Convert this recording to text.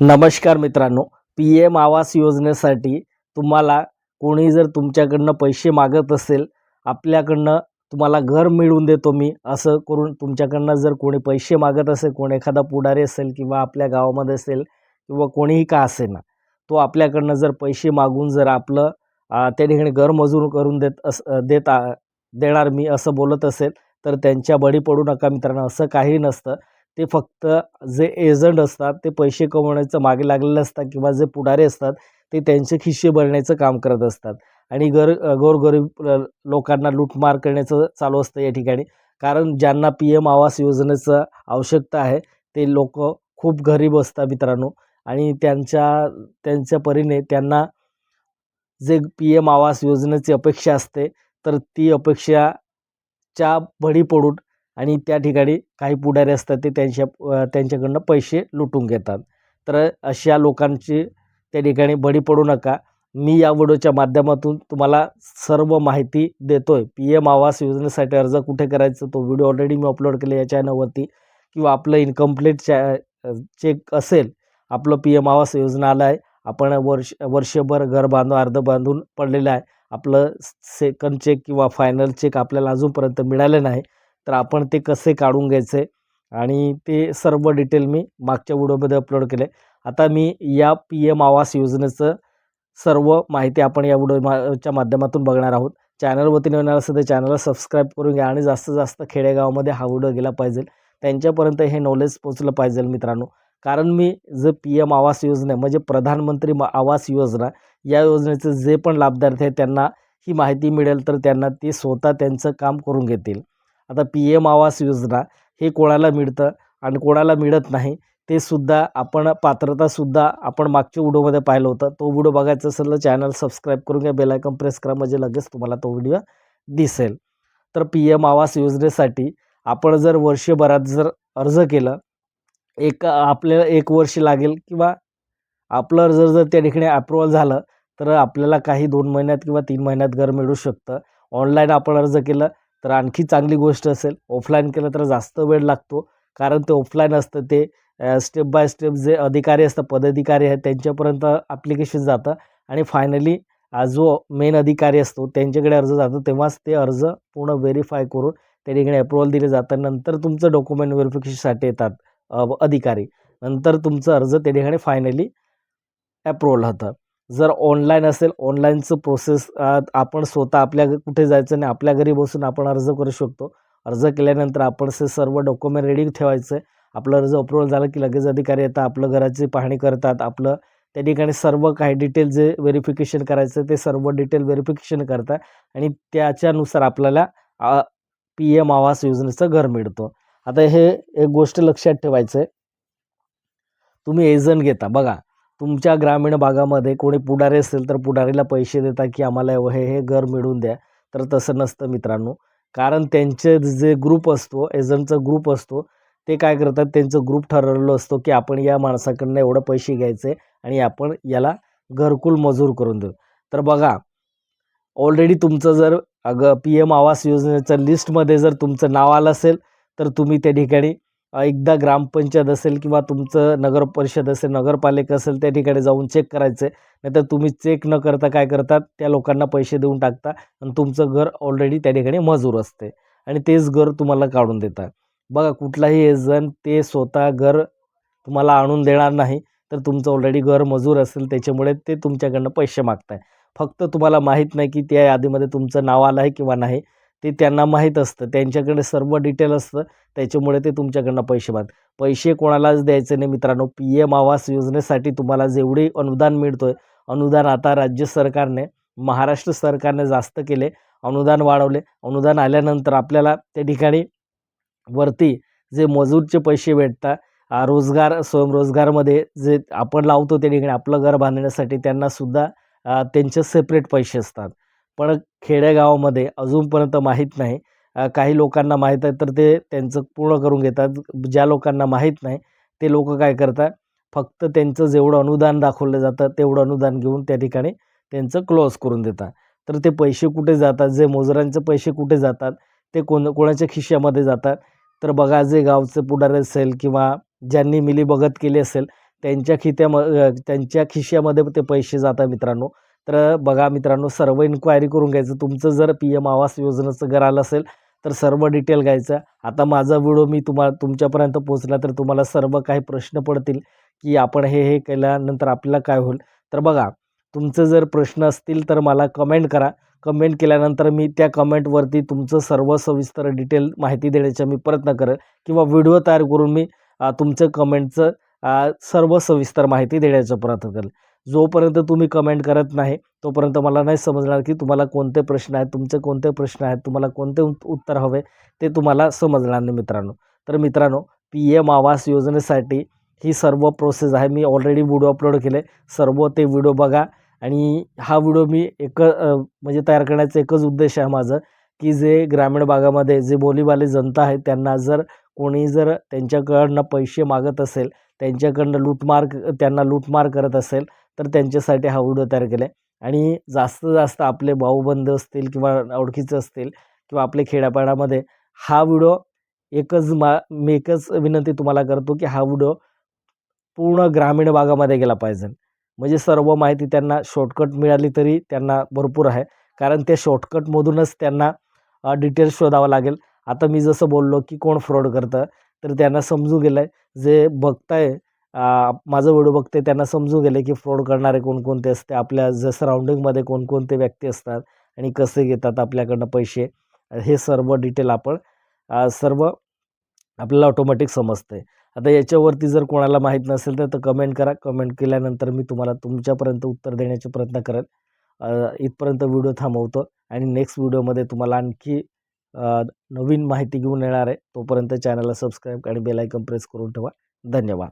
नमस्कार मित्रांनो P M आवास योजनेसाठी तुम्हाला कोणी जर तुमच्याकडनं पैसे मागत असेल आपल्याकडनं तुम्हाला घर मिळवून देतो मी असं करून तुमच्याकडनं जर कोणी पैसे मागत असेल कोणी एखादा पुढारी असेल किंवा आपल्या गावामध्ये असेल किंवा कोणीही का असेना तो आपल्याकडनं जर पैसे मागून जर आपलं त्या ठिकाणी घर मजूर करून देत अस देत देणार मी असं बोलत असेल तर त्यांच्या बळी पडू नका मित्रांनो असं काही नसतं. ते फक्त जे एजंट असतात ते पैसे कमवण्याचं मागे लागलेले असतात किंवा जे पुढारी असतात ते त्यांचे खिशे भरण्याचं काम करत असतात. आणि गर गोरगरीब लोकांना लूटमार करण्याचं चालू असतं या ठिकाणी. कारण ज्यांना पी एम आवास योजनेचं आवश्यकता आहे ते लोक खूप गरीब असतात मित्रांनो. आणि त्यांच्या त्यांच्या परीने त्यांना जे पी एम आवास योजनेची अपेक्षा असते तर ती अपेक्षाच्या बळी पडून आणि त्या ठिकाणी काही पुढारी असतात ते त्यांच्या त्यांच्याकडनं पैसे लुटून घेतात. तर अशा लोकांची त्या ठिकाणी बळी पडू नका. मी या व्हिडिओच्या माध्यमातून तुम्हाला सर्व माहिती देतो आहे पी एम आवास योजनेसाठी अर्ज कुठे करायचं तो व्हिडिओ ऑलरेडी मी अपलोड केला या चॅनलवरती. किंवा आपलं इनकम्प्लीट चॅ चेक असेल आपलं पी एम आवास योजना आलं आहे. आपण वर्ष वर्षभर घर बांधून अर्ध बांधून पडलेलं आहे. आपलं सेकंड चेक किंवा फायनल चेक आपल्याला अजूनपर्यंत मिळालं नाही. तर आपण ते कसे काढून घ्यायचे? आणि ते सर्व डिटेल मी मागच्या व्हिडिओमध्ये अपलोड केले. आता मी या पी एम आवास योजनेचं सर्व माहिती आपण या व्हिडिओच्या माध्यमातून बघणार आहोत. चॅनलवरती नवीन असेल तर चॅनलला सबस्क्राईब करून घ्या आणि जास्तीत जास्त खेडेगावामध्ये हा व्हिडिओ गेला पाहिजे. त्यांच्यापर्यंत हे नॉलेज पोचलं पाहिजे मित्रांनो. कारण मी J P M Awas Yojana म्हणजे प्रधानमंत्री म- आवास योजना या योजनेचे जे पण लाभार्थी आहेत त्यांना ही माहिती मिळेल तर त्यांना ते स्वतः त्यांचं काम करून घेतील. आता पी एम आवास योजना हे कोणाला मिळतं आणि कोणाला मिळत नाही ते सुद्धा आपण पात्रतासुद्धा आपण मागच्या व्हिडिओमध्ये पाहिलं होतं. तो व्हिडिओ बघायचा असेल तर चॅनल सबस्क्राईब करून घ्या बेलायकन प्रेस करा म्हणजे लगेच तुम्हाला तो व्हिडिओ दिसेल. तर पी एम आवास योजनेसाठी आपण जर वर्षभरात जर अर्ज केलं एक आपल्याला एक वर्ष लागेल किंवा आपलं अर्ज जर त्या ठिकाणी अप्रुव्हल झालं तर आपल्याला काही दोन महिन्यात किंवा तीन महिन्यात घर मिळू शकतं. ऑनलाईन आपण अर्ज केलं तर आणखी चांगली गोष्ट असेल. ऑफलाईन केलं तर जास्त वेळ लागतो. कारण ते ऑफलाईन असतं. ते स्टेप बाय स्टेप जे अधिकारी असतात पदाधिकारी आहेत त्यांच्यापर्यंत ॲप्लिकेशन जातं. आणि फायनली जो मेन अधिकारी असतो त्यांच्याकडे अर्ज जातो. तेव्हाच ते अर्ज पूर्ण व्हेरीफाय करून त्या ठिकाणी अप्रुव्हल दिले जातं. नंतर तुमचं डॉक्युमेंट व्हेरिफिकेशनसाठी येतात अधिकारी. नंतर तुमचं अर्ज त्या ठिकाणी फायनली अप्रुव्हल होतं. जर ऑनलाईन असेल ऑनलाईनचं प्रोसेस आपण स्वतः आपल्या कुठे जायचं नाही आपल्या घरी बसून आपण अर्ज करू शकतो. अर्ज केल्यानंतर आपण से सर्व डॉक्युमेंट रेडी ठेवायचं. आहे आपलं अर्ज अप्रुव्हल झालं की लगेच अधिकारी येतात आपलं घराची पाहणी करतात आपलं त्या ठिकाणी सर्व काही डिटेल जे व्हेरिफिकेशन करायचं ते सर्व डिटेल व्हेरिफिकेशन करतात आणि त्याच्यानुसार आपल्याला पी एम आवास योजनेचं घर मिळतं. आता हे एक गोष्ट लक्षात ठेवायचं आहे तुम्ही एजंट घेता बघा. तुमच्या ग्रामीण भागामध्ये कोणी पुढारी असेल तर पुढारीला पैसे देता की आम्हाला हे हे घर मिळवून द्या. तर तसं नसतं मित्रांनो. कारण त्यांचे जे ग्रुप असतो एजंटचा ग्रुप असतो ते काय करतात त्यांचं ग्रुप ठरवलेलं असतो की आपण या माणसाकडनं एवढं पैसे घ्यायचे आणि आपण याला घरकुल मजूर करून देऊ. तर बघा ऑलरेडी तुमचं जर अगं पी एम आवास योजनेच्या लिस्टमध्ये जर तुमचं नाव आलं असेल तर तुम्ही त्या ठिकाणी एकदा ग्रामपंचायत असेल किंवा तुमचं नगर परिषद असेल नगरपालिका असेल त्या ठिकाणी जाऊन चेक करायचं आहे नाहीतर तुम्ही चेक न करता काय करतात त्या लोकांना पैसे देऊन टाकता आणि तुमचं घर ऑलरेडी त्या ठिकाणी मजूर असते. आणि तेच घर तुम्हाला काढून देतात. बघा कुठलाही एजंट ते स्वतः घर तुम्हाला आणून देणार नाही तर तुमचं ऑलरेडी घर मजूर असेल त्याच्यामुळे ते तुमच्याकडनं पैसे मागताय. फक्त तुम्हाला माहीत नाही की त्या यादीमध्ये तुमचं नाव आलं आहे किंवा नाही. ते त्यांना माहीत असतं. त्यांच्याकडे सर्व डिटेल असतं. त्याच्यामुळे ते तुमच्याकडनं पैसे माग पैसे कोणालाच द्यायचे नाही मित्रांनो. पी एम आवास योजनेसाठी तुम्हाला जेवढे अनुदान मिळतो आहे अनुदान आता राज्य सरकारने महाराष्ट्र सरकारने जास्त केले अनुदान वाढवले. अनुदान आल्यानंतर आपल्याला त्या ठिकाणी वरती जे मजूरचे पैसे भेटतात रोजगार स्वयंरोजगारमध्ये जे आपण लावतो त्या ठिकाणी आपलं घर बांधण्यासाठी त्यांनासुद्धा त्यांचे सेपरेट पैसे असतात. पण खेडेगावामध्ये अजूनपर्यंत माहीत नाही. काही लोकांना माहीत आहे तर ते त्यांचं पूर्ण करून घेतात. ज्या लोकांना माहीत नाही ते लोक काय करतात? फक्त त्यांचं जेवढं अनुदान दाखवलं जातं तेवढं अनुदान घेऊन त्या ठिकाणी त्यांचं क्लोज करून देतात. तर ते पैसे कुठे जातात? जे मोजरांचे पैसे कुठे जातात? ते कोण कोणाच्या खिशामध्ये जातात? तर बघा जे गावचे पुढारी असेल किंवा ज्यांनी मिलीभगत केली असेल त्यांच्या खित्याम त्यांच्या खिशामध्ये ते पैसे जातात मित्रांनो. तर बघा मित्रांनो सर्व इन्क्वायरी करून घ्यायचं. तुमचं जर पी एम आवास योजनेचं घर आलं असेल तर सर्व डिटेल घ्यायचं. आता माझा व्हिडिओ मी तुम्हाला तुमच्यापर्यंत पोहोचला तर तुम्हाला सर्व काही प्रश्न पडतील की आपण हे हे केल्यानंतर आपल्याला काय होईल. तर बघा तुमचं जर प्रश्न असतील तर मला कमेंट करा. कमेंट केल्यानंतर मी त्या कमेंटवरती तुमचं सर्व सविस्तर डिटेल माहिती देण्याचा मी प्रयत्न करेल किंवा व्हिडिओ तयार करून मी तुमचं कमेंटचं सर्व सविस्तर माहिती देण्याचा प्रयत्न करेल. जोपर्यंत तुम्ही कमेंट करत नाही तोपर्यंत मला नाही समजणार की तुम्हाला कोणते प्रश्न आहेत तुमचे कोणते प्रश्न आहेत तुम्हाला कोणते उत्तर हवे ते तुम्हाला समजणार नाही मित्रांनो. तर मित्रांनो पी एम आवास योजनेसाठी ही सर्व प्रोसेस आहे. मी ऑलरेडी व्हिडिओ अपलोड केले. सर्व ते व्हिडिओ बघा. आणि हा व्हिडिओ मी एक म्हणजे तयार करण्याचा एकच उद्देश आहे माझं की जे ग्रामीण भागामध्ये जे बोलीवाले जनता आहे त्यांना जर कोणी जर त्यांच्याकडनं पैसे मागत असेल त्यांच्याकडनं लूटमार त्यांना लूटमार करत असेल तर त्यांच्यासाठी हा व्हिडिओ तयार केला आहे. आणि जास्त जास्त आपले भाऊबंध असतील किंवा ओळखीचे असतील किंवा आपले खेड्यापाड्यामध्ये हा व्हिडिओ एकच मा मी एकच विनंती तुम्हाला करतो की हा व्हिडिओ पूर्ण ग्रामीण भागामध्ये गेला पाहिजे. म्हणजे सर्व माहिती त्यांना शॉर्टकट मिळाली तरी त्यांना भरपूर आहे. कारण त्या शॉर्टकटमधूनच त्यांना डिटेल्स शोधावं लागेल. आता मी जसं बोललो की कोण फ्रॉड करतं तर त्यांना समजू गेलं आहे जे बघताय माझं व्हिडिओ बघते त्यांना समजून गेले की फ्रॉड करणारे कोणकोणते असते आपल्या ज सराउंडिंगमध्ये कोणकोणते व्यक्ती असतात आणि कसे घेतात आपल्याकडनं पैसे हे सर्व डिटेल आपण सर्व आपल्याला ऑटोमॅटिक समजते. आता याच्यावरती जर कोणाला माहीत नसेल तर तर कमेंट करा. कमेंट केल्यानंतर मी तुम्हाला तुमच्यापर्यंत उत्तर देण्याचे प्रयत्न करेन इथपर्यंत व्हिडिओ थांबवतो आणि नेक्स्ट व्हिडिओमध्ये तुम्हाला आणखी नवीन माहिती घेऊन येणार आहे. तोपर्यंत चॅनलला सबस्क्राईब आणि बेलायकन प्रेस करून ठेवा. धन्यवाद.